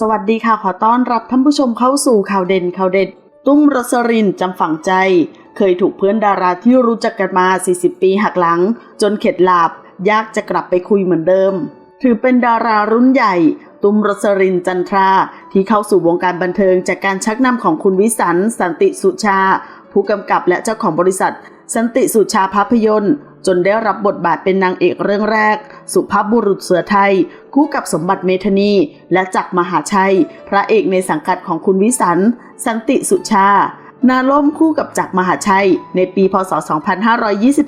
สวัสดีค่ะ ขอต้อนรับท่านผู้ชมเข้าสู่ข่าวเด่นข่าวเด็ด ตุ้มรสรินจำฝังใจ เคยถูกเพื่อนดาราที่รู้จักกันมา 40 ปีหักหลัง จนเข็ดหลาบ ยากจะกลับไปคุยเหมือนเดิม ถือเป็นดารารุ่นใหญ่ ตุ้มรสรินจันทรา ที่เข้าสู่วงการบันเทิงจากการชักนำของคุณวิสัน สันติสุชา ผู้กำกับและเจ้าของบริษัท สันติสุชาภาพยนตร์ จนได้รับบทบาทเป็นนางเอกเรื่องแรก สุภาพบุรุษเสือไทย คู่กับสมบัติเมธนี และจักรมหาชัย พระเอกในสังกัดของคุณวิสันสันติสุชา นาล่มคู่กับจักรมหาชัย ในปีพศ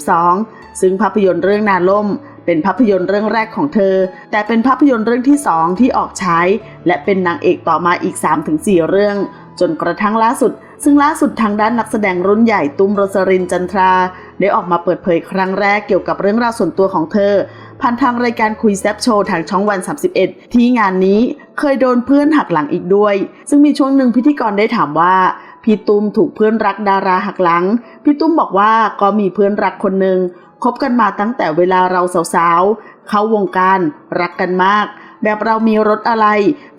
2522 ซึ่งภาพยนตร์เรื่องนาล่มเป็นภาพยนตร์เรื่องแรกของเธอ แต่เป็นภาพยนตร์เรื่องที่สองที่ออกฉายและเป็นนางเอกต่อมาอีก 3-4 เรื่อง จนกระทั่งล่าสุด ซึ่งล่าสุดทางด้านนักแสดงรุ่นใหญ่ตุ้มโรสรินจันทรา ได้ออกมาเปิดเผยครั้งแรกเกี่ยวกับเรื่องราวส่วนตัวของเธอ ผ่านทางรายการคุยแซบโชว์ทางช่องวัน 31 ที่งานนี้เคยโดนเพื่อนหักหลังอีกด้วย ซึ่งมีช่วงหนึ่งพิธีกรได้ถามว่าพี่ตุ้มถูกเพื่อนรักดาราหักหลัง พี่ตุ้มบอกว่าก็มีเพื่อนรักคนหนึ่งคบกันมาตั้งแต่เวลาเราสาวๆ เข้าวงการรักกันมาก แบบเรามีรถอะไร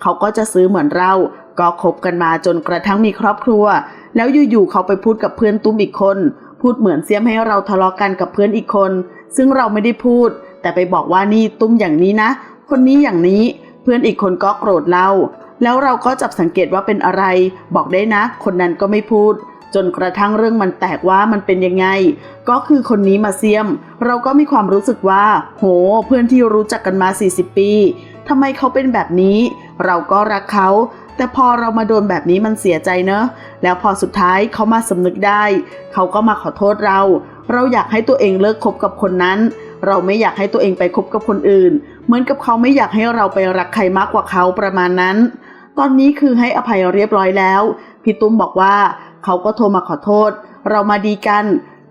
เขาก็จะซื้อเหมือนเรา ก็คบกันมาจนกระทั่งมีครอบครัว แล้วอยู่ๆเขาไปพูดกับเพื่อนตุ้มอีกคน พูดเหมือนเสียมให้เราทะเลาะกันกับเพื่อนอีกคน ซึ่งเราไม่ได้พูด แต่ไปบอกว่านี่ตุ้มอย่างนี้นะ คนนี้อย่างนี้ เพื่อนอีกคนก็โกรธเราแล้วเราก็จับสังเกตว่าเป็นอะไร บอกได้นะ คนนั้นก็ไม่พูด จนกระทั่งเรื่องมันแตกว่ามันเป็นยังไง ก็คือคนนี้มาเสียม เราก็มีความรู้สึกว่า โห เพื่อนที่รู้จักกันมา 40 ปีทำไมเขาเป็นแบบนี้ เราก็รักเขา แต่พอเรามาโดนแบบนี้มันเสียใจเนอะ แล้วพอสุดท้ายเขามาสำนึกได้ เขาก็มาขอโทษเรา เราอยากให้ตัวเองเลิกคบกับคนนั้น เราไม่อยากให้ตัวเองไปคบกับคนอื่น เหมือนกับเขาไม่อยากให้เราไปรักใครมากกว่าเขาประมาณนั้น ตอนนี้คือให้อภัยเรียบร้อยแล้ว พี่ตุ้มบอกว่าเขาก็โทรมาขอโทษ เรามาดีกัน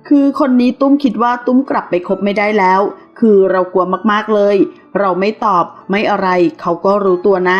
คือคนนี้ตุ้มคิดว่าตุ้มกลับไปคบไม่ได้แล้ว คือเรากลัวมากๆเลย เราไม่ตอบไม่อะไร เขาก็รู้ตัวนะ